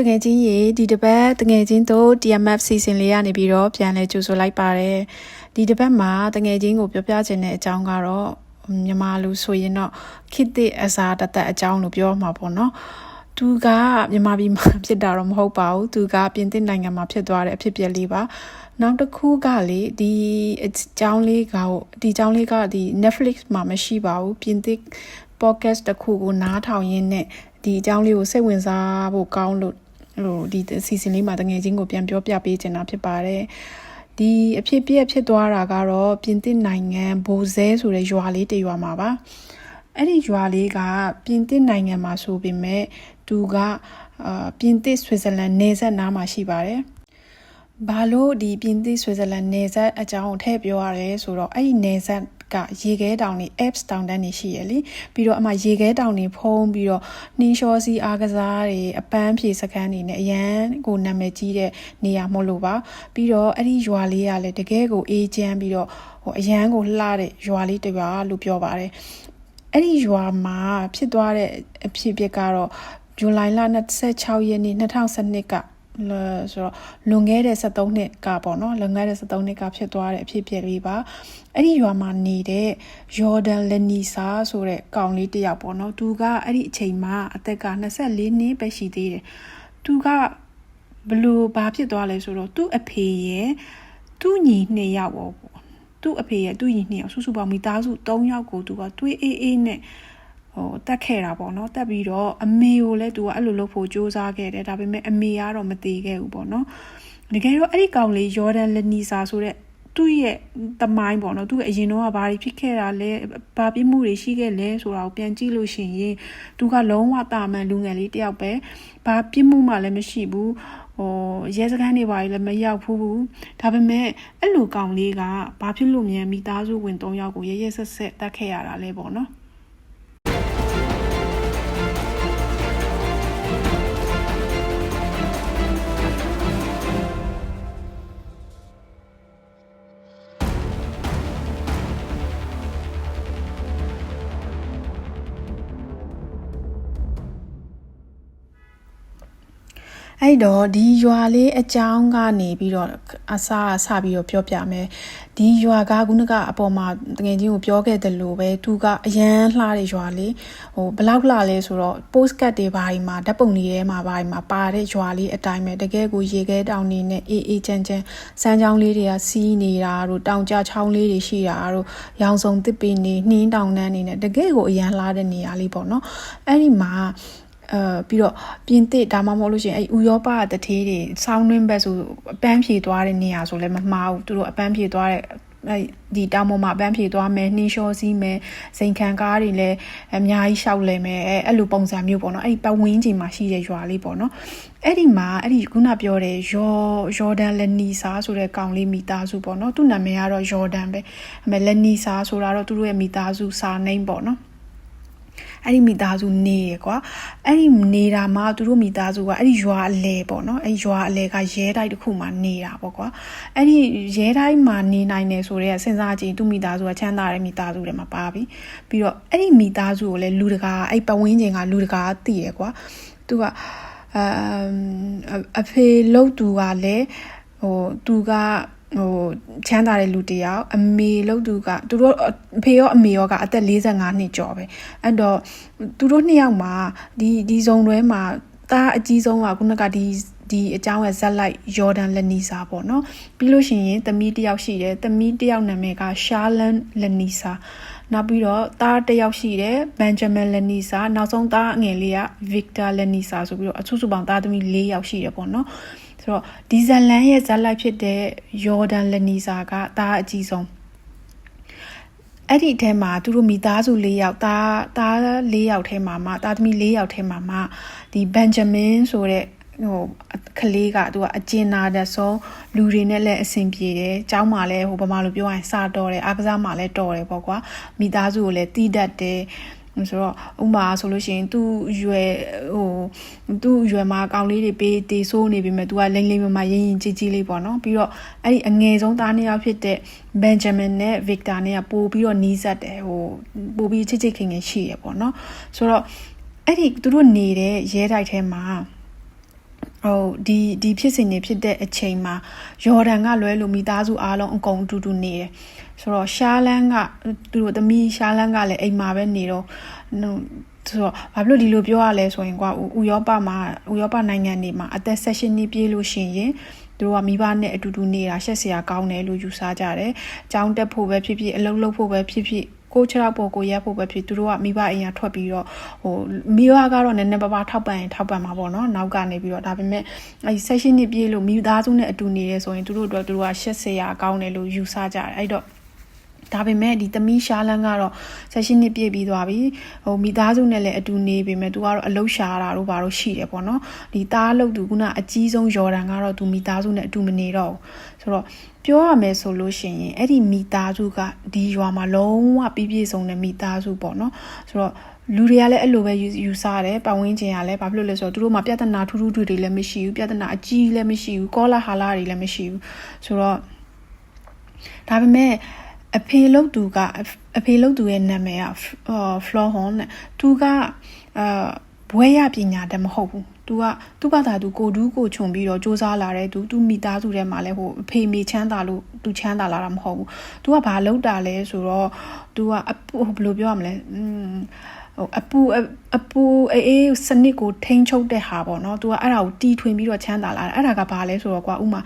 တငယ်ချင်းရေဒီတစ်ပတ်တငယ်ချင်းတို့ TMF season လေးကနေပြီးတော့ပြန်လဲကြိုဆိုလိုက်ပါတယ်ဒီတစ်ပတ်မှာတငယ်ချင်းကိုပြောပြချင်တဲ့အကြောင်းကတော့မြန်မာလူဆိုရင်တော့ခိတိအစားတသက်အကြောင်းလို့ပြောမှာပေါ့နော်သူကမြန်မာပြည်မှာဖြစ်တာတော့မဟုတ်ပါဘူးသူကပြင်သစ်နိုင်ငံမှာဖြစ်သွားတဲ့အဖြစ်အပျက်လေးပါနောက်တစ်ခုကလေဒီအကြောင်းလေးကဒီအကြောင်းလေးကဒီ Netflix မှာမရှိပါဘူးပြင်သစ် podcast တစ်ခုကိုနားထောင်ရင်းနဲ့ ဒီအကြောင်းလေးကိုစိတ်ဝင်စားဖို့ကောင်းလို့ဟိုဒီ season လေးမှာတငယ်ချင်းကိုပြန်ပြောပြပေးချင်တာဖြစ်ပါတယ်ဒီအဖြစ်ပြက်ဖြစ်သွားတာကတော့ပြင်သစ်နိုင်ငံဘိုဇဲဆိုတဲ့ရွာလေးတရွာမှာပါအဲ့ဒီရွာလေးကပြင်သစ်နိုင်ငံမှာဆိုပေမဲ့သူကအာပြင်သစ်ဆွစ်ဇာလန်နယ်စပ်နားမှာရှိပါတယ်ဘာလို့ဒီပြင်သစ်ဆွစ်ဇာလန်နယ်စပ်အကြောင်းကိုထည့်ပြောရလဲဆိုတော့အဲ့ဒီနယ်စပ် ကရေခဲတောင်တွေ apps တောင်တန်းတွေရှိရလေပြီးတော့အမှရေခဲတောင်တွေဖုံးပြီးတော့နှင်းလျှောစီအားကစားတွေအပန်းဖြေစခန်းတွေနဲ့အရန်ကိုနာမည်ကြီးတဲ့နေရာမို့လို့ပါပြီးတော့အဲ့ဒီရွာလေးကလည်းတကယ်ကိုအေးချမ်းပြီးတော့ဟိုအရန်ကိုလှတဲ့ရွာလေးတစ်ရွာလို့ပြောပါတယ်အဲ့ဒီရွာမှာဖြစ်သွားတဲ့အဖြစ်အပျက်ကတော့ဇူလိုင်လ26ရက်နေ့2012က ဆိုတော့လွန်ခဲ့တဲ့73နှစ်ကပေါ့နော်လွန်ခဲ့တဲ့73နှစ်ကဖြစ်သွားတဲ့အဖြစ်အပျက်လေးပါအဲ့ဒီရွာမှာနေတဲ့ယော်ဒန်လနီဆာဆိုတဲ့ကောင်လေးတယောက်ပေါ့နော်သူကအဲ့ဒီအချိန်မှာအသက်က24နှစ်ပဲရှိသေးတယ်သူကဘလို့ဘာဖြစ်သွားလဲဆိုတော့သူ့အဖေရဲ့သူ့ညီနှစ်ယောက်ပေါ့သူ့အဖေရဲ့သူ့ညီနှစ်ယောက်စုစုပေါင်းမိသားစု3ယောက်ကိုသူကတွေးအေးအေးနဲ့ ဟိုတက်ခဲ့တာပေါ့နော်တက်ပြီးတော့အမေကိုလည်းသူကအဲ့လိုလုပ်ဖို့စူးစမ်းခဲ့တယ်ဒါပေမဲ့အမေကတော့မသေးခဲ့ဘူးပေါ့နော်တကယ်တော့အဲ့ဒီကောင်လေးယော်ဒန်လနီဆာဆိုတဲ့သူ့ရဲ့တမိုင်းပေါ့နော်သူ့အရင်တော့ဘာတွေဖြစ်ခဲ့တာလဲဘာပြမှုတွေရှိခဲ့လဲဆိုတာကိုပြန်ကြည့်လို့ရှိရင်သူကလုံးဝတာမန်လူငယ်လေးတယောက်ပဲဘာပြမှုမှလည်းမရှိဘူးဟိုရဲစခန်းတွေပါလည်းမရောက်ဘူးဒါပေမဲ့အဲ့လိုကောင်လေးကဘာဖြစ်လို့မြန်မိသားစုဝင်၃ယောက်ကိုရဲရဲဆက်ဆက်တတ်ခဲ့ရတာလဲပေါ့နော် အဲ့တော့ဒီရွာလေးအကြောင်းကနေပြီးတော့အစားအစပြီးတော့ပြောပြမယ်ဒီရွာကခုနကအပေါ်မှာတကယ်ချင်းကိုပြောခဲ့တယ်လို့ပဲသူကအရန်လှတဲ့ရွာလေးဟိုဘလောက်လှလဲဆိုတော့ post card တွေဘာတွေမှာဓာတ်ပုံတွေထဲမှာဘာတွေမှာပါတဲ့ရွာလေးအတိုင်းပဲတကယ်ကိုရေခဲတောင်နေနဲ့အေးအေးချမ်းချမ်းစမ်းချောင်းလေးတွေကစီးနေတာတို့တောင်ကြချောင်းလေးတွေရှိတာတို့ရောင်စုံတစ်ပင်နေနှင်းတောင်တန်းနေနဲ့တကယ်ကိုအရန်လှတဲ့နေရာလေးပေါ့နော်အဲ့ဒီမှာ အဲပြီးတော့ပြင်သစ်ဒါမှမဟုတ်လို့ရှိရင်အဲဥရောပတထေးတွေဆောင်းတွင်းဘက်ဆိုအပန်းဖြေသွားတဲ့နေရာဆိုလည်းမမှားဘူးသူတို့အပန်းဖြေသွားတဲ့အဲဒီတောင်ပေါ်မှာအပန်းဖြေသွားမယ်နှင်းလျှောစီးမယ်စိန်ခံကားတွေလည်းအများကြီးရှောက်လဲမယ်အဲအဲ့လိုပုံစံမျိုးပေါ့နော်အဲ့ဒီပတ်ဝန်းကျင်မှာရှိတဲ့ရွာလေးပေါ့နော်အဲ့ဒီမှာအဲ့ဒီခုနပြောတဲ့ယောယော်ဒန်လနီဆာဆိုတဲ့ကောင်လေးမိသားစုပေါ့နော်သူ့နာမည်ကတော့ယော်ဒန်ပဲအမေလနီဆာဆိုတာတော့သူတို့ရဲ့မိသားစုစာနိမ့်ပေါ့နော် အဲ့ဒီမိသားစုနေရကွာအဲ့ဒီနေတာမှသူတို့မိသားစုကအဲ့ဒီရွာအလဲပေါ့နော်အဲ့ရွာအလဲကရဲတိုက်တစ်ခုမှနေတာပေါ့ကွာအဲ့ဒီရဲတိုက်မှာနေနိုင်တယ်ဆိုတော့စဉ်းစားကြည့်သူမိသားစုကချမ်းသာတဲ့မိသားစုတွေမှာပါပြီပြီးတော့အဲ့ဒီမိသားစုကိုလည်းလူတကာအဲ့ပတ်ဝန်းကျင်ကလူတကာသိရကွာသူကအမ်အဖေလို့သူကလည်းဟိုသူက ဟိုချမ်းသာတဲ့လူတယောက်အမေလို့သူကသူတို့အဖေရောအမေရောကအသက်45နှစ်ကျော်ပဲအဲ့တော့သူတို့နှစ်ယောက်မှာဒီဒီဇုံတွဲမှာတားအကြီးဆုံးကခုနကဒီဒီအကြောင်းရဲ့ဇက်လိုက်ယော်ဒန်လနီစာပေါ့နော်ပြီးလို့ရှိရင်သမီးတယောက်ရှိတယ်သမီးတယောက်နာမည်ကရှာလန်လနီစာနောက်ပြီးတော့သားတယောက်ရှိတယ်ဘန်ဂျမင်လနီစာနောက်ဆုံးသားအငယ်လေးကဗစ်တာလနီစာဆိုပြီးတော့အစုစုပေါင်းသားသမီး၄ယောက်ရှိတယ်ပေါ့နော် ဆိုတော့ဒီဇလန်ရဲ့ဇလိုက်ဖြစ်တဲ့ယော်ဒန်လနီစာကတားအကြီးဆုံးအဲ့ဒီထဲမှာသူတို့မိသားစု၄ယောက်တားတား၄ယောက်ထဲမှာမှတားသမီး၄ယောက်ထဲမှာမှဒီဘန်ဂျမင်ဆိုတဲ့ဟိုကလေးကသူကအကျဉ်းနာတဲ့ဆုံးလူတွေနဲ့လည်းအဆင်ပြေတယ်။ကျောင်းမှာလည်းဟိုဘာမှလို့ပြောရရင်စတော်တယ်။အားကစားမှာလည်းတော်တယ်ပေါ့ကွာ။မိသားစုကိုလည်းတီးတတ်တယ်။ ဆိုတော့ဥမာဆိုလို့ရှိရင်သူ့ရွယ်ဟိုသူ့ရွယ်မှာကောင်လေးတွေပေးတေဆိုးနေပြီမဲ့သူကလိမ့်လိမ့်မမရင်းရင်ကြီးကြီးလေးပေါ့နော်ပြီးတော့အဲ့ဒီအငယ်ဆုံးသားနှစ်ယောက်ဖြစ်တဲ့ဘန်ဂျမင်နဲ့ဗစ်တာနဲ့ကပို့ပြီးတော့နီးစပ်တယ်ဟိုပို့ပြီးချစ်ချစ်ခင်ခင်ရှိရပေါ့နော်ဆိုတော့အဲ့ဒီသူတို့နေတဲ့ရဲတိုက်ထဲမှာဟိုဒီဒီဖြစ်စဉ်တွေဖြစ်တဲ့အချိန်မှာယော်ဒန်ကလွဲလို့မိသားစုအားလုံးအကုန်အတူတူနေတယ် ဆိုတော့ရှာလန်းကသူတို့သမီးရှာလန်းကလည်းအိမ်မှာပဲနေတော့ဆိုတော့ဘာဖြစ်လို့ဒီလိုပြောရလဲဆိုရင်ကွာဥရောပမှာဥရောပနိုင်ငံတွေမှာအသက်16နှစ်ပြည့်လို့ရှိရင်သူတို့ကမိဘနဲ့အတူတူနေတာရှက်စရာကောင်းတယ်လို့ယူဆကြတယ်။ကြောင်းတက်ဖို့ပဲဖြစ်ဖြစ်အလုပ်လုပ်ဖို့ပဲဖြစ်ဖြစ်ကိုချရောက်ပေါ်ကိုရက်ဖို့ပဲဖြစ်သူတို့ကမိဘအိမ်ကထွက်ပြီးတော့ဟိုမိဘကတော့နည်းနည်းပါးပါးထောက်ပံ့ရင်ထောက်ပံ့မှာပေါ့နော်နောက်ကနေပြီးတော့ဒါပေမဲ့အဲဆက်ရှင်နှစ်ပြည့်လို့မိသားစုနဲ့အတူနေရဲဆိုရင်သူတို့အတွက်သူတို့ကရှက်စရာကောင်းတယ်လို့ယူဆကြတယ်အဲ့တော့ ဒါပေမဲ့ဒီသမီးရှားလန်းကတော့ဆက်ရှင်နှစ်ပြည့်ပြီးသွားပြီဟိုမိသားစုနဲ့လည်းအတူနေပြီမဲ့သူကတော့အလုရှာတာတို့ဘာလို့ရှိတယ်ပေါ့နော်ဒီသားလုတ်သူကအကြီးဆုံးယော်ဒန်ကတော့သူမိသားစုနဲ့အတူမနေတော့ဘူးဆိုတော့ပြောရမယ်ဆိုလို့ရှိရင်အဲ့ဒီမိသားစုကဒီရွာမှာလုံးဝပြည့်ပြည့်စုံတဲ့မိသားစုပေါ့နော်ဆိုတော့လူတွေကလည်းအဲ့လိုပဲယူဆတယ်ပတ်ဝန်းကျင်ကလည်းဘာဖြစ်လို့လဲဆိုတော့သူတို့မှာပြဿနာထူးထူးတွေလည်းမရှိဘူးပြဿနာအကြီးလည်းမရှိဘူးကောလာဟာလာတွေလည်းမရှိဘူးဆိုတော့ဒါပေမဲ့ အဖေလုတ်သူကအဖေလုတ်သူရဲ့နာမည်ကဖလော်ဟွန်တဲ့သူကအာဘွဲရပညာတည်းမဟုတ်ဘူးသူကသူ့ဘာသာသူကိုဒူးကိုခြုံပြီးတော့စ조사လာတဲ့သူသူမိသားစုထဲမှာလည်းဟိုအဖေမိချမ်းသာလို့သူချမ်းသာလာတာမဟုတ်ဘူးသူကဘာလောက်တာလဲဆိုတော့သူကဟိုဘယ်လိုပြောရမလဲอืม ဟိုအပူအပူအေးစနစ်ကိုထိန်းချုပ်တဲ့ဟာပေါ့နော်။ तू ကအဲ့ဒါကိုတီထွင်ပြီးတော့ချမ်းသာလာတယ်။အဲ့ဒါကဘာလဲဆိုတော့ကွာဥမာ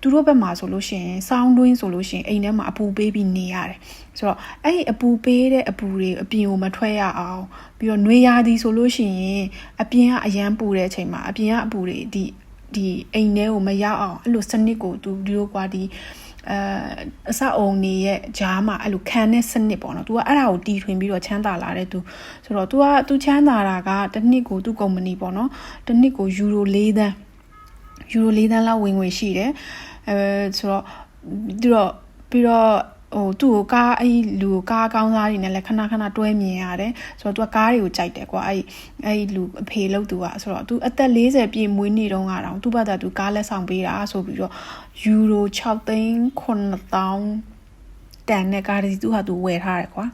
သူတို့ဘက်မှာဆိုလို့ရှိရင်စောင်းတွင်းဆိုလို့ရှိရင်အိမ်ထဲမှာအပူပေးပြီးနေရတယ်။ဆိုတော့အဲ့ဒီအပူပေးတဲ့အပူတွေအပြင်ကိုမထွက်ရအောင်ပြီးတော့နှွေးရသည်ဆိုလို့ရှိရင်အပြင်ကအရန်ပူတဲ့အချိန်မှာအပြင်ကအပူတွေဒီဒီအိမ်ထဲကိုမရောက်အောင်အဲ့လိုစနစ်ကိုသူဒီလိုကွာဒီ အဲအစအုံနေရဲ့ဂျားမှာအဲ့လိုခံတဲ့စနစ်ပေါ့နော်။ तू ကအဲ့ဒါကိုတီထွင်ပြီးတော့ချမ်းသာလာတဲ့ तू ဆိုတော့ तू က तू ချမ်းသာတာကတစ်နှစ်ကိုသူ့ကုမ္ပဏီပေါ့နော်။တစ်နှစ်ကိုယူရို၄သန်းယူရို၄သန်းလောက်ဝင်ငွေရှိတယ်။အဲဆိုတော့ပြီးတော့ပြီးတော့ ဟိုသူ့ကိုကားအဲ့လူကိုကားကောင်းစားတွေနဲ့လည်းခဏခဏတွဲမြင်ရတယ်ဆိုတော့သူကကားတွေကိုကြိုက်တယ်ကွာအဲ့အဲ့လူအဖေလို့သူကဆိုတော့သူအသက်40ပြည့်မွေးနေ့တုန်းကတော့သူ့ဘာသာသူကားလက်ဆောင်ပေးတာဆိုပြီးတော့ယူရို6သိန်း9000တန်နဲ့ကားတွေသူဟာသူဝယ်ထားတယ်ကွာ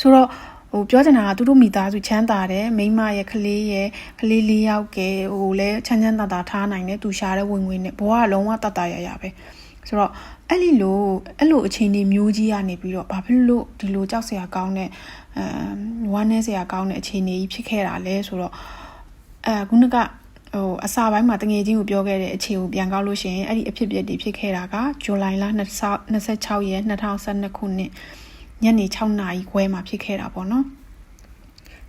ဆိုတော့ဟိုပြောချင်တာကသူတို့မိသားစုချမ်းသာတယ်မိမရဲ့ကလေးရဲ့ကလေးလေးယောက်ကဟိုလည်းချမ်းချမ်းသာသာထားနိုင်တယ်သူရှာတဲ့ဝင်ငွေနဲ့ဘဝကလုံးဝတတ်တရရပဲ။ ဆိုတော့အဲ့ဒီလိုအဲ့လိုအခြေအနေမျိုးကြီးကနေပြီးတော့ဘာဖြစ်လို့ဒီလိုကြောက်စရာကောင်းတဲ့အဲဝမ်းနည်းစရာကောင်းတဲ့အခြေအနေကြီးဖြစ်ခဲ့တာလဲဆိုတော့အဲခုနကဟိုအစာပိုင်းမှာတငယ်ချင်းကိုပြောခဲ့တဲ့အခြေကိုပြန်ကောက်လို့ရှိရင်အဲ့ဒီအဖြစ်အပျက်တွေဖြစ်ခဲ့တာကဇူလိုင်လ26ရက်2012ခုနှစ်ညနေ6နာရီခွဲမှာဖြစ်ခဲ့တာပေါ့နော်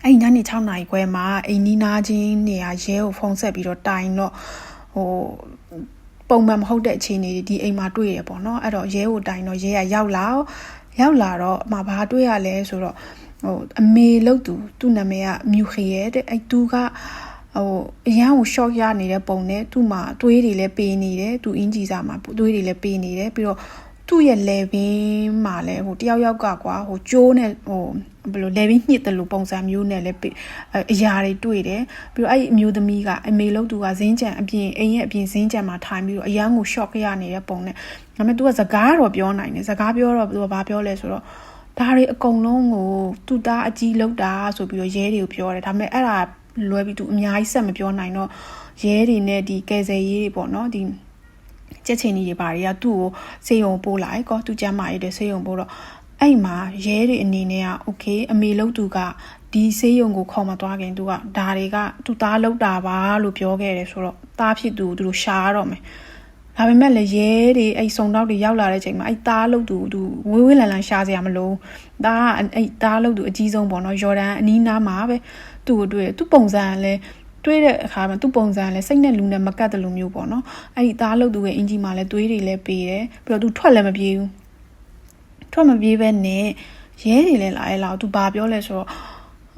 အဲ့ညနေ6နာရီခွဲမှာအိမ်နီးနားချင်းနေရာရဲကိုဖုန်းဆက်ပြီးတော့တိုင်တော့ဟို ပုံမှန်မဟုတ်တဲ့အခြေအနေတွေဒီအိမ်မှာတွေ့ရပေါ့နော်အဲ့တော့ရဲကိုတိုင်တော့ရဲကရောက်လာရောက်လာတော့အမဘာတွေ့ရလဲဆိုတော့ဟိုအမေလို့သူသူ့နာမည်ကမြူခီရဲ့တဲ့အဲ့သူကဟိုအရန်ကို short ရနေတဲ့ပုံနဲ့သူ့မှာတွေးတွေလည်းပေးနေတယ်သူအင်ဂျီစာမှာတွေးတွေလည်းပေးနေတယ်ပြီးတော့သူ့ရဲ့ level မှာလည်းဟိုတယောက်ယောက်ကကွာဟိုကျိုးနဲ့ဟို ဘယ်လို level ညှစ်တယ်လို့ပုံစံမျိုးနဲ့လည်းအရာတွေတွေ့တယ်ပြီးတော့အဲ့အမျိုးသမီးကအမေလို့သူကဇင်းကြံအပြင်အိမ်ရဲ့အပြင်ဇင်းကြံမှာထိုင်ပြီးတော့အရန်ကို shock ရနေတဲ့ပုံနဲ့ဒါပေမဲ့သူကစကားတော့ပြောနိုင်တယ်စကားပြောတော့သူကဘာပြောလဲဆိုတော့ဒါတွေအကုန်လုံးကိုသူ့သားအကြီးလောက်တာဆိုပြီးတော့ရဲတွေကိုပြောတယ်ဒါပေမဲ့အဲ့ဒါလွယ်ပြီးသူအများကြီးဆက်မပြောနိုင်တော့ရဲတွေနဲ့ဒီကယ်ဆယ်ရေးတွေပေါ့နော်ဒီကြက်ချင်ကြီးတွေဘာတွေကသူ့ကိုစေယုံပို့လိုက်ကောသူကျမ်းမာရေးတွေစေယုံပို့တော့ အဲ့မှာရဲတွေအနေနဲ့ကโอเคအမေလို့သူကဒီဆေးရုံကိုခေါ်မသွားခင်သူကဒါတွေကသူသားလောက်တာပါလို့ပြောခဲ့တယ်ဆိုတော့သားဖြစ်သူသူတို့ရှားတော့မယ်ဒါပေမဲ့လည်းရဲတွေအဲ့စုံတော့တွေရောက်လာတဲ့ချိန်မှာအဲ့သားလို့သူသူဝေးဝေးလန်လန်ရှားစရာမလိုသားကအဲ့သားလို့သူအကြီးဆုံးပေါ့နော်ယော်ဒန်အနီးနားမှာပဲသူ့ကိုတွေ့သူ့ပုံစံလည်းတွေးတဲ့အခါမှာသူ့ပုံစံလည်းစိတ်နဲ့လူနဲ့မကတ်တယ်လို့မျိုးပေါ့နော်အဲ့ဒီသားလို့သူရဲ့အင်ဂျီမှာလည်းသွေးတွေလည်းပေးတယ်ပြီးတော့သူထွက်လည်းမပြေးဘူး ထွက်မပြေးပဲနဲ့ရဲတွေလည်းလာရဲလာသူဘာပြောလဲဆိုတော့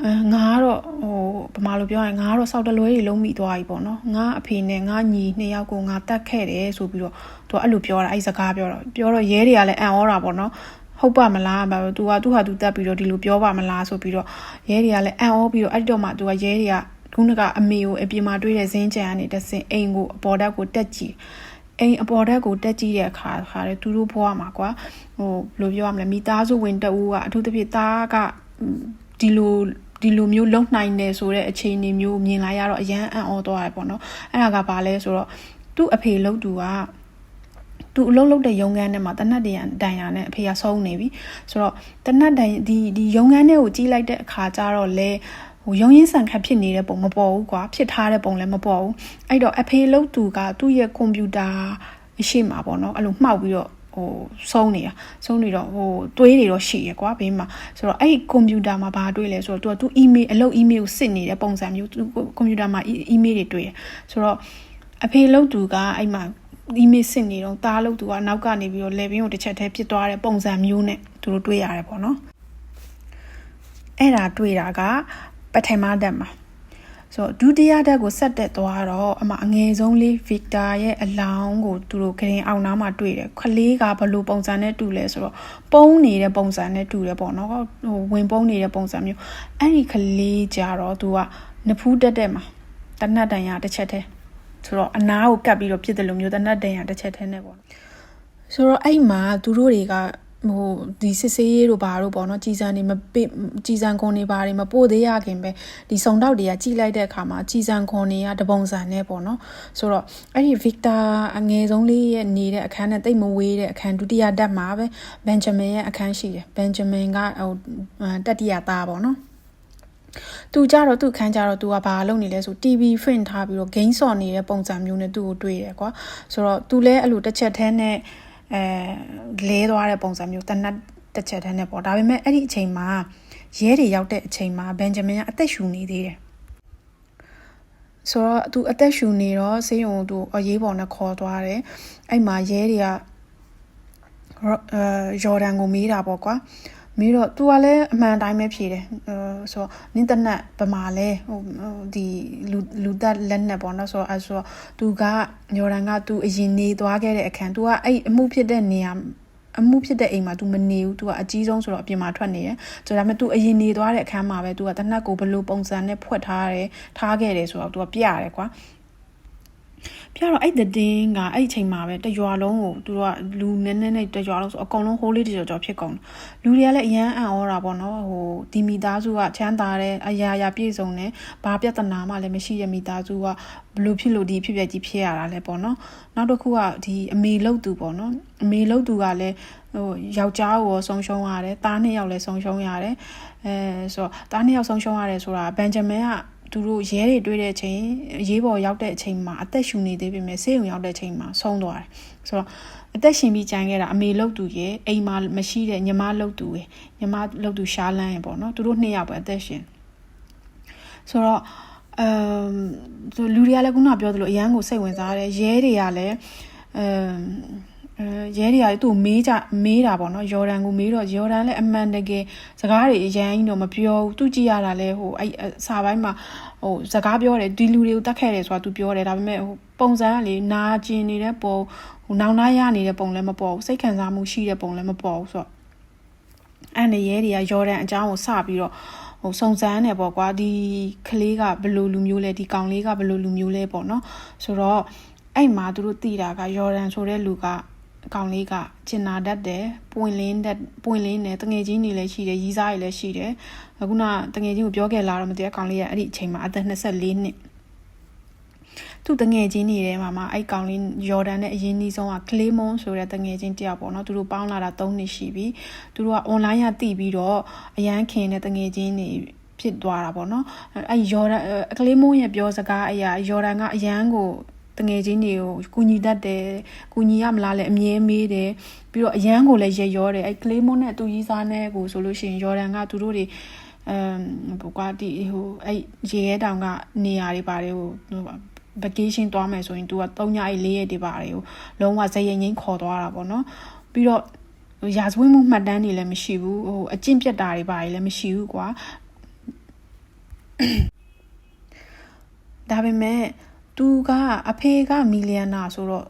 အဲငါကတော့ဟိုဗမာလိုပြောရင်ငါကတော့စောက်တလွဲတွေလုံးမိသွားပြီပေါ့နော်ငါအဖေနဲ့ငါညီနှစ်ယောက်ကိုငါတတ်ခဲ့တယ်ဆိုပြီးတော့သူအဲ့လိုပြောတာအဲ့စကားပြောတော့ပြောတော့ရဲတွေကလည်းအံ့ဩတာပေါ့နော်ဟုတ်ပါမလားဘာလို့ तू ကသူ့ဟာသူတက်ပြီးတော့ဒီလိုပြောပါမလားဆိုပြီးတော့ရဲတွေကလည်းအံ့ဩပြီးတော့အဲ့ဒီတော့မှ तू ကရဲတွေကခုနကအမေကိုအပြင်မှာတွေ့တဲ့ဇင်းကြံကနေတဆင်အိမ်ကိုအပေါ်ဓာတ်ကိုတက်ကြည့် အိမ်အပေါ်ဓာတ်ကိုတက်ကြည့်တဲ့အခါခါလေသူတို့ဘွားမှာကွာဟိုဘယ်လိုပြောရမလဲမိသားစုဝင်တအူးကအထူးသဖြင့်သားကဒီလိုဒီလိုမျိုးလုံနိုင်တယ်ဆိုတဲ့အခြေအနေမျိုးမြင်လာရတော့အရန်အံ့ဩသွားတယ်ပေါ့နော်အဲ့ဒါကဘာလဲဆိုတော့သူ့အဖေလို့သူကသူအလုံးလုံးတဲ့ရုံငန်းထဲမှာတနတ်တရံတိုင်ရနဲ့အဖေကဆုံးနေပြီဆိုတော့တနတ်တိုင်ဒီဒီရုံငန်းထဲကိုကြီးလိုက်တဲ့အခါကျတော့လေ ဟိုရုံရင်းဆန်ခတ်ဖြစ်နေတဲ့ပုံမပေါ်ဘူးကွာဖြစ်ထားတဲ့ပုံလည်းမပေါ်ဘူးအဲ့တော့အဖေလို့သူကသူ့ရဲ့ကွန်ပျူတာအရှိမှာပေါ့နော်အဲ့လိုမှောက်ပြီးတော့ဟိုဆုံးနေတာဆုံးနေတော့ဟိုတွေးတွေတော့ရှိရကွာဘေးမှာဆိုတော့အဲ့ဒီကွန်ပျူတာမှာဘာတွေးလဲဆိုတော့ तू က तू email အလုပ် email ကိုစစ်နေတဲ့ပုံစံမျိုး तू ကွန်ပျူတာမှာ email တွေတွေ့ရဆိုတော့အဖေလို့သူကအဲ့မှာ email စစ်နေတော့တားလို့သူကနောက်ကနေပြီးတော့ level ကိုတစ်ချက်တည်းဖြစ်သွားတဲ့ပုံစံမျိုးနဲ့သူတို့တွေးရတယ်ပေါ့နော်အဲ့ဒါတွေးတာက ပထမတက်မှာဆိုတော့ဒုတိယတက်ကိုဆက်တက်သွားတော့အမအငယ်ဆုံးလေး Victor ရဲ့အလောင်းကိုသူတို့ဂရင်အောင်နားမှာတွေ့တယ်ခလေးကဘလို့ပုံစံနဲ့တူလဲဆိုတော့ပုံးနေတဲ့ပုံစံနဲ့တူတယ်ပေါ့နော်ဟိုဝင်ပုံးနေတဲ့ပုံစံမျိုးအဲ့ဒီခလေးကြတော့သူကနဖူးတက်တက်မှာတနတ်တန်ရတစ်ချက်တည်းဆိုတော့အနားကိုကပ်ပြီးတော့ဖြစ်တယ်လို့မျိုးတနတ်တန်ရတစ်ချက်တည်းနဲ့ပေါ့ဆိုတော့အဲ့မှာသူတို့တွေက ဟိုဒီစစ်စေးရေးတို့ဘာတို့ပေါ့နော်ကြီးစံနေမပကြီးစံခွန်နေဘာတွေမပို့သေးရခင်ပဲဒီစုံတောက်တွေကကြီးလိုက်တဲ့အခါမှာကြီးစံခွန်တွေကတပုံစံနဲ့ပေါ့နော်ဆိုတော့အဲ့ဒီ Victor အငယ်ဆုံးလေးရဲ့နေတဲ့အခန်းနဲ့တိတ်မဝေးတဲ့အခန်းဒုတိယတက်မှာပဲ Benjamin ရဲ့အခန်းရှိတယ် Benjamin ကဟိုတတိယသားပေါ့နော်သူကြတော့သူခန်းကြတော့သူကဘာလုပ်နေလဲဆို TV ဖွင့်ထားပြီးတော့ game ဆော့နေတဲ့ပုံစံမျိုးနဲ့သူ့ကိုတွေ့တယ်ကွာဆိုတော့သူလည်းအဲ့လိုတစ်ချက်ထဲနဲ့ အဲလဲသွားတဲ့ပုံစံမျိုးတနတ်တစ်ချက်တည်းနဲ့ပေါ့ဒါပေမဲ့အဲ့ဒီအချိန်မှာရဲတွေရောက်တဲ့အချိန်မှာဘန်ဂျမင်ကအသက်ရှူနေသေးတယ်ဆိုတော့သူအသက်ရှူနေတော့ဆေးရုံသူအရေးပေါ်နဲ့ခေါ်သွားတယ်အဲ့မှာရဲတွေကအဲဂျော်ဒန်ကိုမေးတာပေါ့ကွာ မေးတော့ तू ကလည်းအမှန်တိုင်းပဲဖြေတယ်ဟိုဆိုနင်းတနက်ဗမာလဲဟိုဒီလူလူသက်လက်နဲ့ပေါ့နော်ဆိုတော့အဲဆို तू ကညော်ရန်က तू အရင်နေသွားခဲ့တဲ့အခန်း तू ကအဲ့အမှုဖြစ်တဲ့နေရာအမှုဖြစ်တဲ့အိမ်မှာ तू မနေဘူး तू ကအကြီးဆုံးဆိုတော့အပြင်မှာထွက်နေတယ်ဆိုတော့ဒါပေမဲ့ तू အရင်နေသွားတဲ့အခန်းမှာပဲ तू ကတနက်ကိုဘယ်လိုပုံစံနဲ့ဖွက်ထားတယ်ထားခဲ့တယ်ဆိုတော့ तू ကပြရတယ်ကွာ ပြတော့အဲ့တဲ့တင်းကအဲ့အချိန်မှာပဲတရွာလုံးကိုသူတို့ကလူနည်းနည်းနဲ့တရွာလုံးဆိုအကုန်လုံးဟိုးလေးတကြောကြောဖြစ်ကုန်လူတွေကလည်းအရန်အံ့ဩတာပေါ့နော်ဟိုဒီမိသားစုကချမ်းသာတဲ့အရာရာပြည့်စုံတယ်ဘာပြဿနာမှလည်းမရှိတဲ့မိသားစုကဘလို့ဖြစ်လို့ဒီဖြစ်ပျက်ကြီးဖြစ်ရတာလဲပေါ့နော်နောက်တစ်ခုကဒီအမေလုတ်သူပေါ့နော်အမေလုတ်သူကလည်းဟိုယောက်ျားကိုဆုံးရှုံးရတယ်တားနှစ်ယောက်လည်းဆုံးရှုံးရတယ်အဲဆိုတော့တားနှစ်ယောက်ဆုံးရှုံးရတယ်ဆိုတာဘန်ဂျမင်က သူတို့ရဲတွေတွေ့တဲ့အချိန်ရေးပေါ်ရောက်တဲ့အချိန်မှာအသက်ရှူနေသေးပေမဲ့ဆေးရုံရောက်တဲ့အချိန်မှာဆုံးသွားတယ်ဆိုတော့အသက်ရှင်ပြီးကြံခဲ့တာအမေလုတ်သူရဲ့အိမ်မှာမရှိတဲ့ညီမလုတ်သူရဲ့ညီမလုတ်သူရှားလန်းရဲ့ပေါ့နော်သူတို့နှစ်ယောက်ပဲအသက်ရှင်ဆိုတော့အမ်လူတွေကလည်းခုနပြောသလိုအရန်ကိုစိတ်ဝင်စားတယ်ရဲတွေကလည်းအမ် အဲရဲတွေကသူ့မေးကြမေးတာပေါ့နော်ယော်ဒန်ကိုမေးတော့ယော်ဒန်လည်းအမှန်တကယ်စကားတွေအရန်ကြီးတော့မပြောဘူးသူကြည့်ရတာလည်းဟိုအဲ့စာပိုင်းမှာဟိုစကားပြောတယ်ဒီလူတွေကိုတတ်ခဲ့တယ်ဆိုတာသူပြောတယ်ဒါပေမဲ့ဟိုပုံစံကလေနာကျင်နေတဲ့ပုံဟိုနောင်နာရနေတဲ့ပုံလည်းမပေါ်ဘူးစိတ်ခံစားမှုရှိတဲ့ပုံလည်းမပေါ်ဘူးဆိုတော့အဲ့နေရဲတွေကယော်ဒန်အကြောင်းကိုစပြီးတော့ဟိုစုံစမ်းနေပေါ့ကွာဒီကလေးကဘယ်လိုလူမျိုးလဲဒီကောင်လေးကဘယ်လိုလူမျိုးလဲပေါ့နော်ဆိုတော့အဲ့မှာသူတို့သိတာကယော်ဒန်ဆိုတဲ့လူက အကောင်လေးကကျင်နာတတ်တယ်ပွင့်လင်းတဲ့ပွင့်လင်းတယ်တငယ်ချင်းတွေလည်းရှိတယ်ရီးစားတွေလည်းရှိတယ်အခုနတငယ်ချင်းကိုပြောခဲ့လာတော့မသိအကောင်လေးကအဲ့ဒီအချိန်မှာအသက်24နှစ်သူတငယ်ချင်းတွေထဲမှာမှအဲ့ကောင်လေးယော်ဒန်နဲ့အရင်နှီးဆုံးကကလေးမွန်ဆိုတဲ့တငယ်ချင်းတယောက်ပေါ့နော်သူတို့ပေါင်းလာတာ3နှစ်ရှိပြီသူတို့ကအွန်လိုင်းကတည်ပြီးတော့အရန်ခင်တဲ့တငယ်ချင်းတွေဖြစ်သွားတာပေါ့နော်အဲ့ယော်ဒန်ကလေးမွန်ရဲ့ပြောစကားအရာယော်ဒန်ကအရန်ကို တငယ်ချင်းတွေကိုကူညီတတ်တယ်ကူညီရမလားလဲအမြဲမေးတယ်ပြီးတော့အရန်ကိုလည်းရရောတယ်အဲ့ကလေးမွန်းနဲ့သူကြီးစားနဲ့ကိုဆိုလို့ရှိရင်ယော်ဒန်ကသူတို့တွေအမ်ဘကွာဒီဟိုအဲ့ရေရဲတောင်ကနေရာတွေပါတယ်ဟို vacation သွားမယ်ဆိုရင် तू က3ညအိတ်4ရက်တွေပါတယ်ဟိုလုံးဝဇယင်ငိမ့်ခေါ်သွားတာပေါ့နော်ပြီးတော့ရာဇဝတ်မှုမှတ်တမ်းတွေလည်းမရှိဘူးဟိုအကျင့်ပြတ်တာတွေပါတယ်လည်းမရှိဘူးကွာဒါပေမဲ့ သူကအဖေကမီလီယံနာဆိုတော့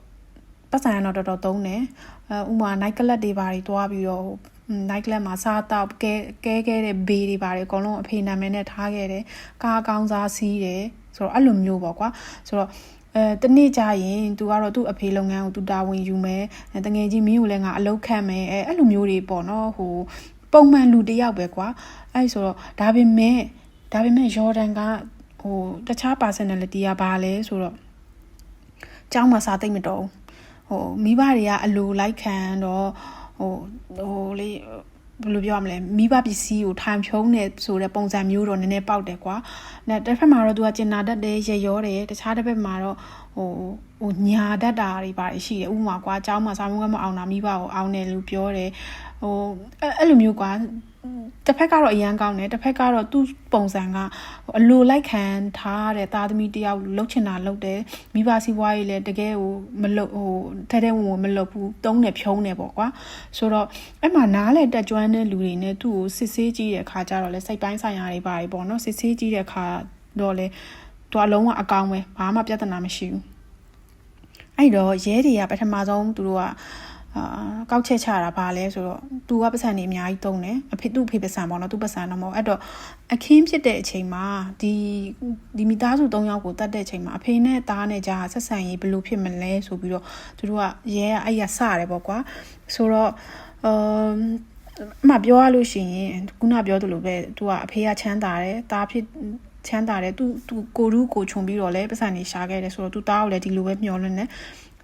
ပတ်စံတော့တော်တော်သုံးတယ်အဲဥမာ night club တွေဘာတွေတွားပြီးတော့ night club မှာစားတော့ကဲကဲခဲ့တဲ့ဘေးတွေဘာတွေအကုန်လုံးအဖေနာမည်နဲ့ထားခဲ့တယ်ကားကောင်းစားစီးတယ်ဆိုတော့အဲ့လိုမျိုးပေါ့ကွာဆိုတော့အဲတနေ့ကျရင် तू ကတော့သူ့အဖေလုပ်ငန်းကို तू တာဝန်ယူမယ်တငယ်ချင်းမင်းကိုလည်းငါအလုပ်ခန့်မယ်အဲအဲ့လိုမျိုးတွေပေါ့နော်ဟိုပုံမှန်လူတယောက်ပဲကွာအဲ့ဆိုတော့ဒါပေမဲ့ဒါပေမဲ့ Jordan က ဟိုတခြား personality ကဘာလဲဆိုတော့ကျောင်းမှာစာသိမ့်မတော်ဘူးဟိုမိဘတွေကအလိုလိုက်ခံတော့ဟိုဟိုလေဘယ်လိုပြောရမလဲမိဘပစ္စည်းကိုထိုင်ဖြုံးနေဆိုတဲ့ပုံစံမျိုးတော့နည်းနည်းပေါက်တယ်ကွာ။နဲ့တစ်ဖက်မှာတော့သူကကျင်နာတတ်တယ်ရရောတယ်တခြားတစ်ဖက်မှာတော့ဟိုဟိုညာတတ်တာတွေပါတယ်ရှိတယ်ဥပမာကွာအเจ้าမှာစာမုန်းကမအောင်တာမိဘကိုအောင်တယ်လို့ပြောတယ်ဟိုအဲ့အဲ့လိုမျိုးကွာ တစ်ဖက်ကတော့အရန်ကောင်းတယ်တစ်ဖက်ကတော့သူ့ပုံစံကအလိုလိုက်ခံထားတဲ့သားသမီးတယောက်လှုပ်ချင်တာလှုပ်တယ်မိဘစီးပွားရေးလည်းတကယ်ဟိုမလှုပ်ဟိုထဲထဲဝင်ဝင်မလှုပ်ဘူးတုံးတယ်ဖြုံးတယ်ပေါ့ကွာဆိုတော့အဲ့မှာနားလေတက်ကျွမ်းတဲ့လူတွေနဲ့သူ့ကိုစစ်ဆေးကြည့်တဲ့အခါကျတော့လဲစိတ်ပိုင်းဆိုင်ရာတွေပါတယ်ပေါ့နော်စစ်ဆေးကြည့်တဲ့အခါတော့လဲသူအလုံးဝအကောင်းပဲဘာမှပြဿနာမရှိဘူးအဲ့တော့ရဲတွေကပထမဆုံးသူတို့က အာကောက်ချက်ချတာဘာလဲဆိုတော့သူကပတ်စံနေအများကြီးတုံးတယ်အဖေသူ့ဖေပတ်စံပေါ့နော်သူ့ပတ်စံတော့မဟုတ်အဲ့တော့အခင်းဖြစ်တဲ့အချိန်မှာဒီဒီမိသားစု၃ယောက်ကိုတတ်တဲ့အချိန်မှာအဖေနဲ့သားနဲ့ကြားဆက်ဆံရေးဘယ်လိုဖြစ်မလဲဆိုပြီးတော့သူတို့ကရဲကအဲ့ရစရတယ်ပေါ့ကွာဆိုတော့အမ်အမပြောရလို့ရှိရင်ခုနပြောသလိုပဲသူကအဖေကချမ်းသာတယ်သားဖြစ်ချမ်းသာတယ်သူသူကိုရူးကိုခြုံပြီးတော့လဲပတ်စံနေရှာခဲ့တယ်ဆိုတော့သူသားကိုလည်းဒီလိုပဲမျှော်လင့်တယ်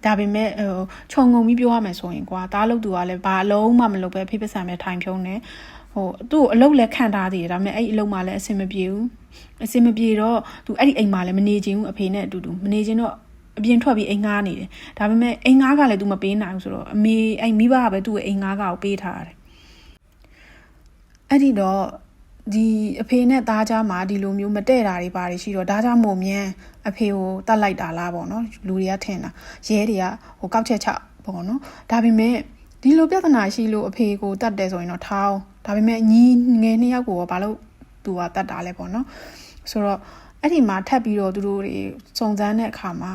ဒါပေမဲ့ဟိုခြုံငုံပြီးပြောရမယ်ဆိုရင်ကွာတားလို့သူကလည်းဘာအလုံးမှမလုပ်ပဲဖိပစံပဲထိုင်ဖြုံးနေဟိုသူ့ကိုအလုပ်လည်းခံထားသေးတယ်ဒါပေမဲ့အဲ့အလုပ်မှလည်းအဆင်မပြေဘူးအဆင်မပြေတော့သူအဲ့ဒီအိမ်မှာလည်းမနေချင်ဘူးအဖေနဲ့အတူတူမနေချင်တော့အပြင်ထွက်ပြီးအိမ်ငားနေတယ်ဒါပေမဲ့အိမ်ငားကလည်း तू မပေးနိုင်ဘူးဆိုတော့အမေအဲ့မိဘကပဲသူ့ကိုအိမ်ငားကကိုပေးထားတယ်အဲ့ဒီတော့ ဒီအဖေနဲ့သားကြားမှာဒီလိုမျိုးမတည့်တာတွေပါတယ်ရှိတော့ဒါကြောင့်မို့မြန်အဖေကိုတတ်လိုက်တာလားပေါ့နော်လူတွေကထင်တာရဲတွေကဟိုကောက်ချက်ချပေါ့နော်ဒါပေမဲ့ဒီလိုပြဿနာရှိလို့အဖေကိုတတ်တယ်ဆိုရင်တော့ထောင်းဒါပေမဲ့ညီငယ်နှစ်ယောက်ကိုဘာလို့သူကတတ်တာလဲပေါ့နော်ဆိုတော့အဲ့ဒီမှာထပ်ပြီးတော့သူတို့တွေစုံစမ်းတဲ့အခါမှာ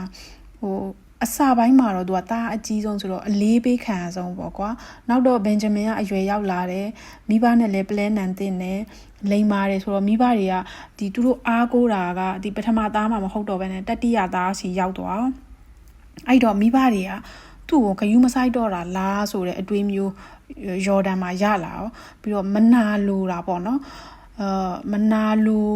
ဟို အစပိုင်းမှာတော့သူကတားအကြီးဆုံးဆိုတော့အလေးပေးခံရဆုံးပေါ့ကွာနောက်တော့ဘင်ဂျမင်ကအရွယ်ရောက်လာတယ်မိဘနဲ့လည်းပလဲနန်တင်တယ်လိမ်မာတယ်ဆိုတော့မိဘတွေကဒီသူတို့အားကိုးတာကဒီပထမသားမှမဟုတ်တော့ဘဲနဲ့တတိယသားစီရောက်သွားအဲ့တော့မိဘတွေကသူ့ကိုဂယုမဆိုင်တော့တာလားဆိုတဲ့အတွေးမျိုးယော်ဒန်မှာရလာရောပြီးတော့မနာလိုတာပေါ့နော်အာမနာလို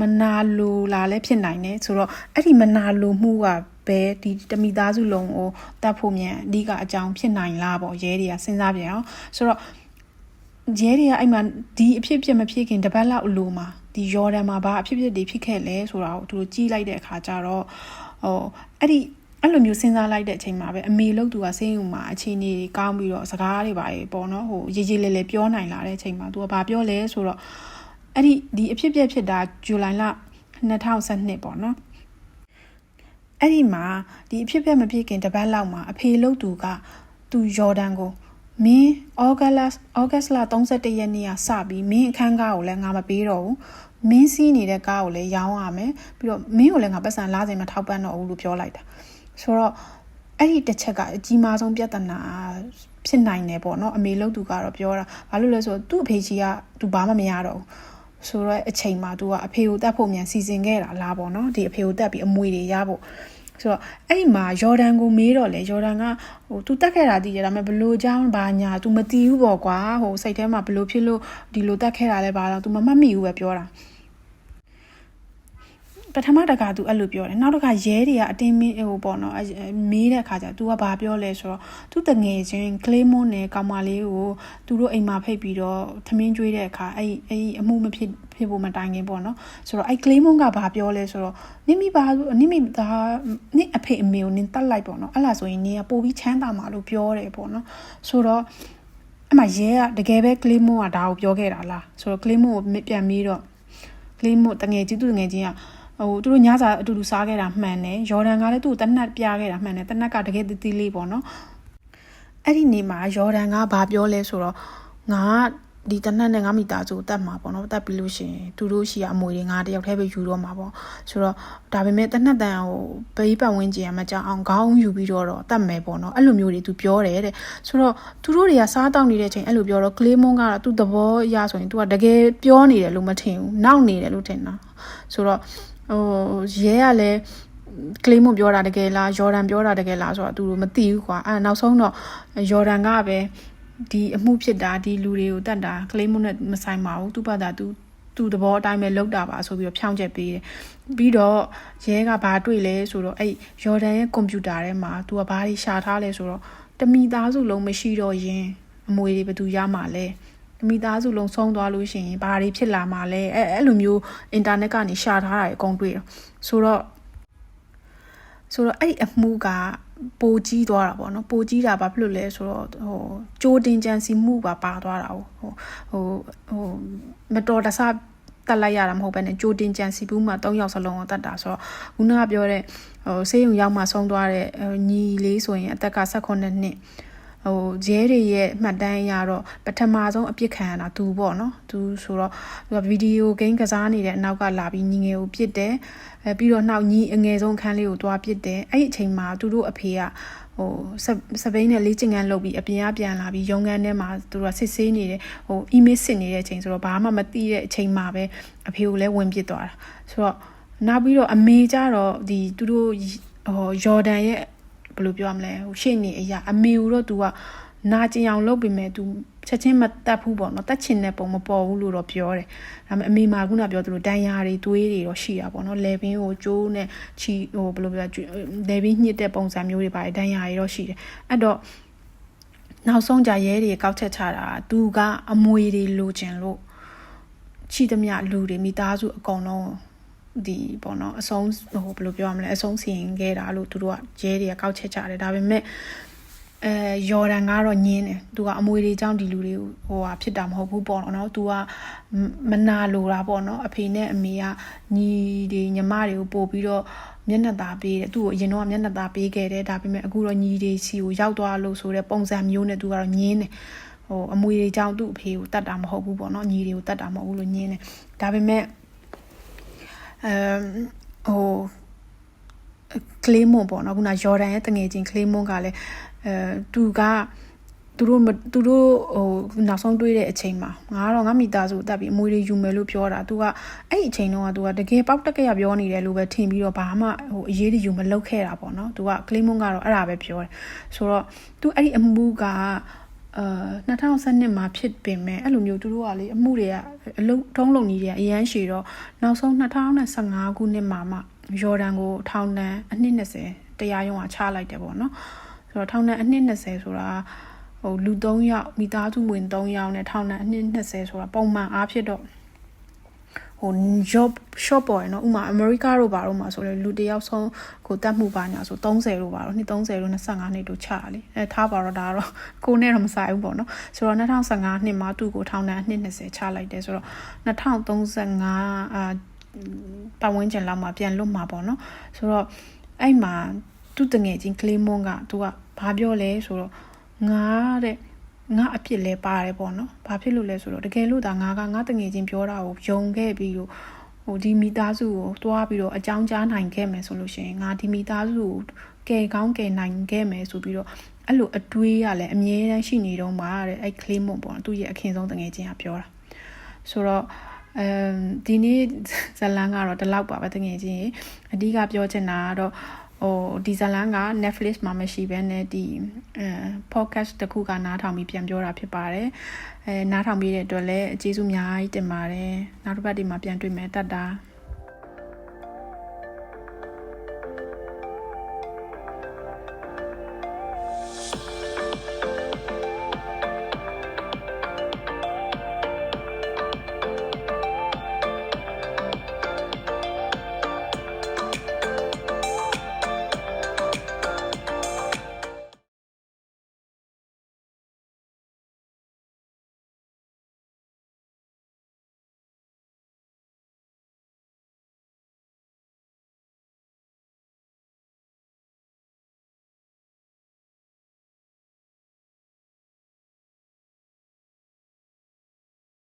မနာလိုလာလည်းဖြစ်နိုင်တယ်ဆိုတော့အဲ့ဒီမနာလိုမှုက ပဲဒီတမိသားစုလုံးကိုတတ်ဖို့မြန်အဓိကအကြောင်းဖြစ်နိုင်လားပေါ့ရဲတွေကစဉ်းစားပြန်အောင်ဆိုတော့ရဲတွေကအဲ့မှာဒီအဖြစ်ဖြစ်မဖြစ်ခင်တပတ်လောက်အလိုမှာဒီယော်ဒန်မှာဘာအဖြစ်ဖြစ်တွေဖြစ်ခဲ့လဲဆိုတာကိုသူတို့ကြီးလိုက်တဲ့အခါကျတော့ဟိုအဲ့ဒီအဲ့လိုမျိုးစဉ်းစားလိုက်တဲ့အချိန်မှာပဲအမေလို့သူကစိတ်ယူမှာအခြေအနေတွေကောင်းပြီးတော့စကားတွေပါပေါ့နော်ဟိုရေးရေးလဲလဲပြောနိုင်လာတဲ့အချိန်မှာသူကဘာပြောလဲဆိုတော့အဲ့ဒီဒီအဖြစ်ပြက်ဖြစ်တာဇူလိုင်လ2012ပေါ့နော် အဲ့ဒီမှာဒီအဖြစ်ပြက်မဖြစ်ခင်တပတ်လောက်မှာအဖေလို့သူကသူယော်ဒန်ကိုမင်းဩဂတ်လဩဂတ်လ31ရက်နေ့ကစပြီးမင်းအခန်းကားကိုလည်းငါမပေးတော့ဘူးမင်းစီးနေတဲ့ကားကိုလည်းရောင်းရမယ်ပြီးတော့မင်းကိုလည်းငါပတ်စံလာစင်မထောက်ပံ့တော့ဘူးလို့ပြောလိုက်တာဆိုတော့အဲ့ဒီတစ်ချက်ကအကြီးမားဆုံးပြဿနာဖြစ်နိုင်တယ်ပေါ့နော်အမေလို့သူကတော့ပြောတာဘာလို့လဲဆိုတော့သူ့အဖေကြီးကသူဘာမှမရတော့ဘူး ဆိုတော့အချိန်မှာသူကအဖေကိုတတ်ဖို့မြန်စီစဉ်ခဲ့တာလားပေါ့နော်ဒီအဖေကိုတက်ပြီးအမွေတွေရဖို့ဆိုတော့အဲ့ဒီမှာယော်ဒန်ကိုမေးတော့လေယော်ဒန်ကဟို तू တက်ခဲ့တာတည်ရဒါပေမဲ့ဘလို့ကြောင်းဘာညာ तू မတီးဘူးပေါ့ကွာဟိုစိတ်ထဲမှာဘလို့ဖြစ်လို့ဒီလိုတက်ခဲ့တာလဲဘာလို့ तू မမှတ်မိဘူးပဲပြောတာ ပထမတကသူအဲ့လိုပြောတယ်နောက်တကရဲတွေကအတင်းမင်းဟိုပေါ့နော်မေးတဲ့အခါကျ तू ကဘာပြောလဲဆိုတော့သူတငယ်ချင်းကလေးမွန်းနဲ့ကောင်မလေးကိုသူတို့အိမ်မှာဖိတ်ပြီးတော့သမင်းကျွေးတဲ့အခါအဲ့အဲ့အမှုမဖြစ်ဖြစ်ဖို့မတိုင်ခင်ပေါ့နော်ဆိုတော့အဲ့ကလေးမွန်းကဘာပြောလဲဆိုတော့နိမိပါနိမိသားနိအဖေအမေကိုနင်တတ်လိုက်ပေါ့နော်အဲ့လားဆိုရင်နင်ကပို့ပြီးချမ်းသာမှာလို့ပြောတယ်ပေါ့နော်ဆိုတော့အမရဲကတကယ်ပဲကလေးမွန်းကဒါကိုပြောခဲ့တာလားဆိုတော့ကလေးမွန်းကိုပြန်ပြီးတော့ကလေးမွန်းတငယ်ချင်းသူတငယ်ချင်းက ဟိုသူတို့ညစာအတူတူစားခဲ့တာမှန်တယ်ယော်ဒန်ကလည်းသူ့ကိုတနတ်ပြခဲ့တာမှန်တယ်တနတ်ကတကယ်တီးတီးလေးပေါ့နော်အဲ့ဒီနေမှာယော်ဒန်ကဘာပြောလဲဆိုတော့ငါဒီတနတ်နဲ့ငါမိသားစုတတ်မှာပေါ့နော်တတ်ပြီးလို့ရှိရင်သူတို့ရှိရအမွေတွေငါတယောက်တည်းပဲယူတော့မှာပေါ့ဆိုတော့ဒါပေမဲ့တနတ်တန်ကိုဘေးပတ်ဝန်းကျင်ကမကြောက်အောင်ခေါင်းယူပြီးတော့တတ်မယ်ပေါ့နော်အဲ့လိုမျိုးတွေသူပြောတယ်တဲ့ဆိုတော့သူတို့တွေကစားတောက်နေတဲ့အချိန်အဲ့လိုပြောတော့ကလေးမွန်းကတော့သူ့သဘောအရဆိုရင် तू ကတကယ်ပြောနေတယ်လို့မထင်ဘူးနောက်နေတယ်လို့ထင်တာဆိုတော့ ဟိုရဲကလည်းကလေးမပြောတာတကယ်လားယော်ဒန်ပြောတာတကယ်လားဆိုတော့သူတို့မသိဘူးကွာအဲနောက်ဆုံးတော့ယော်ဒန်ကပဲဒီအမှုဖြစ်တာဒီလူတွေကိုတတ်တာကလေးမနဲ့မဆိုင်ပါဘူးသူ့ဘာသာသူသူသဘောအတိုင်းပဲလောက်တာပါဆိုပြီးတော့ဖြောင်းချက်ပေးတယ်ပြီးတော့ရဲကဘာတွေ့လဲဆိုတော့အဲ့ယော်ဒန်ရဲ့ကွန်ပျူတာထဲမှာသူကဘာတွေရှာထားလဲဆိုတော့တမိသားစုလုံးမရှိတော့ရင်အမွေတွေဘယ်သူရမှာလဲတ မိသားစုလုံးဆုံးသွားလို့ရှိရင်ဘာတွေဖြစ်လာမှာလဲအဲ့အဲ့လိုမျိုးအင်တာနက်ကနေရှာထားတာတွေအကုန်တွေ့တော့ဆိုတော့ဆိုတော့အဲ့ဒီအမှုကပိုကြီးသွားတာပေါ့နော်ပိုကြီးတာဘာဖြစ်လို့လဲဆိုတော့ဟိုကြိုးတင်ကြံစီမှုပါပါသွားတာဟိုဟိုဟိုမတော်တဆတက်လိုက်ရတာမဟုတ်ဘဲနဲ့ကြိုးတင်ကြံစီဘူးမှ၃ယောက်စလုံးကိုတတ်တာဆိုတော့ခုနကပြောတဲ့ဟိုဆေးရုံရောက်မှဆုံးသွားတဲ့ညီလေးဆိုရင်အသက်က18နှစ် ဟိုဂျဲတွေရဲ့မှတ်တမ်းအရတော့ပထမဆုံးအပြစ်ခံရတာသူပေါ့နော်သူဆိုတော့သူကဗီဒီယိုဂိမ်းကစားနေတဲ့အနောက်ကလာပြီးညီငယ်ကိုပြစ်တယ်အဲပြီးတော့နောက်ညီအငယ်ဆုံးခန်းလေးကိုတွားပြစ်တယ်အဲ့ဒီအချိန်မှာသူတို့အဖေကဟိုစပိန်နဲ့လေးချင်ကန်လုပ်ပြီးအပြင်ကပြန်လာပြီးရုံးခန်းထဲမှာသူတို့ကစစ်ဆေးနေတယ်ဟို email စစ်နေတဲ့အချိန်ဆိုတော့ဘာမှမသိတဲ့အချိန်မှာပဲအဖေကိုလည်းဝင်ပစ်သွားတာဆိုတော့နောက်ပြီးတော့အမေကြတော့ဒီသူတို့ဟိုဂျော်ဒန်ရဲ့ဘ ယ်လိုပြောရမလဲဟိုရှေ့နေအရာအမေကိုတော့ तू ကနာကျင်အောင်လုပ်ပြီးမဲ့ तू ချက်ချင်းမတက်ဘူးပေါ့နော်တက်ချင်တဲ့ပုံမပေါ်ဘူးလို့တော့ပြောတယ်ဒါပေမဲ့အမေမာခုနပြောသလိုတန်ရာတွေသွေးတွေတော့ရှိတာပေါ့နော်လေပင်ကိုကျိုးနဲ့ချီဟိုဘယ်လိုပြောလေပင်ညှစ်တဲ့ပုံစံမျိုးတွေပါတယ်တန်ရာတွေတော့ရှိတယ်အဲ့တော့နောက်ဆုံးကြရဲတွေကောက်ချက်ချတာသူကအမွေတွေလိုချင်လို့ချီသမျှလူတွေမိသားစုအကုန်လုံး ဒီပေါ့နော်အဆုံးဟိုဘယ်လိုပြောရမလဲအဆုံးစီရင်ခဲ့တာလို့သူတို့ကရဲတွေကကောက်ချက်ချတယ်ဒါပေမဲ့အဲယော်ဒန်ကတော့ညင်းတယ်သူကအမွေတွေကြောင့်ဒီလူတွေဟိုဟာဖြစ်တာမဟုတ်ဘူးပေါ့နော်သူကမနာလိုတာပေါ့နော်အဖေနဲ့အမေကညီတွေညီမတွေကိုပို့ပြီးတော့မျက်နှာသာပေးတယ်သူ့ကိုအရင်တော့မျက်နှာသာပေးခဲ့တယ်ဒါပေမဲ့အခုတော့ညီတွေစီကိုရောက်သွားလို့ဆိုတဲ့ပုံစံမျိုးနဲ့သူကတော့ညင်းတယ်ဟိုအမွေတွေကြောင့်သူ့အဖေကိုတတ်တာမဟုတ်ဘူးပေါ့နော်ညီတွေကိုတတ်တာမဟုတ်ဘူးလို့ညင်းတယ်ဒါပေမဲ့အမ် ဟိုကလေးမွန်ပေါ့နော်ခုနယော်ဒန်ရဲ့တငယ်ချင်းကလေးမွန်ကလည်းအဲသူကသူတို့သူတို့ဟိုနောက်ဆုံးတွေ့တဲ့အချိန်မှာငါကတော့ငါမိသားစုတက်ပြီးအမွေတွေယူမယ်လို့ပြောတာသူကအဲ့ဒီအချိန်တုန်းကသူကတကယ်ပေါက်တက်ကရပြောနေတယ်လို့ပဲထင်ပြီးတော့ဘာမှဟိုအရေးတွေယူမလုပ်ခဲ့တာပေါ့နော်သူကကလေးမွန်ကတော့အဲ့ဒါပဲပြောတယ်ဆိုတော့သူအဲ့ဒီအမှုက အာ2012မှာဖြစ်ပင်မဲ့အဲ့လိုမျိုးသူတို့ကလေအမှုတွေကအလုံးထုံးလုံကြီးတွေကအရန်ရှည်တော့နောက်ဆုံး2015ခုနှစ်မှာမှယော်ဒန်ကိုထောင်ဒဏ်အနှစ်20တရားရုံးကချလိုက်တယ်ပေါ့နော်ဆိုတော့ထောင်ဒဏ်အနှစ်20ဆိုတာဟိုလူ3ယောက်မိသားစုဝင်3ယောက်နဲ့ထောင်ဒဏ်အနှစ်20ဆိုတာပုံမှန်အားဖြင့်တော့ ဟို job shop ပေါ်နော်ဥမာအမေရိကတို့ဘာတို့မှာဆိုလေလူတယောက်ဆုံးကိုတတ်မှုပါညာဆို30လို့ပါတော့နှစ်30လို့25နှစ်တို့ချတာလေအဲထားပါတော့ဒါတော့ကိုနဲ့တော့မဆိုင်ဘူးပေါ့နော်ဆိုတော့2015နှစ်မှာသူ့ကိုထောင်ဒဏ်အနှစ်20ချလိုက်တယ်ဆိုတော့2035အာပတ်ဝန်းကျင်လောက်မှာပြန်လွတ်မှာပေါ့နော်ဆိုတော့အဲ့မှာသူ့တငယ်ချင်းကလေးမွန်းကသူကဘာပြောလဲဆိုတော့ငါတဲ့ ငါအပြစ်လဲပါတယ်ပေါ့နော်ဘာဖြစ်လို့လဲဆိုတော့တကယ်လို့ဒါငါကငါတငယ်ချင်းပြောတာကိုယုံခဲ့ပြီးတော့ဟိုဒီမိသားစုကိုတွားပြီးတော့အကြောင်းကြားနိုင်ခဲ့မယ်ဆိုလို့ရှိရင်ငါဒီမိသားစုကိုကယ်ကောင်းကယ်နိုင်ခဲ့မယ်ဆိုပြီးတော့အဲ့လိုအတွေးရလဲအမြဲတမ်းရှိနေတော့မှာတဲ့အဲ့ကလေးမွန်ပေါ့သူ့ရဲ့အခင်းဆုံးတငယ်ချင်းကပြောတာဆိုတော့အမ်ဒီနေ့ဇလန်ကတော့ဒီလောက်ပါပဲတငယ်ချင်းအဓိကပြောချင်တာကတော့ ဟိုဒီဇလန်က Netflix မှာမရှိဘဲနဲ့ဒီအဲ podcast တခုကနားထောင်ပြီးပြန်ပြောတာဖြစ်ပါတယ်အဲနားထောင်ပြီးတဲ့အတွက်လည်းအကျေးဇူးအများကြီးတင်ပါတယ်နောက်တစ်ပတ်ဒီမှာပြန်တွေ့မယ်တတ်တာ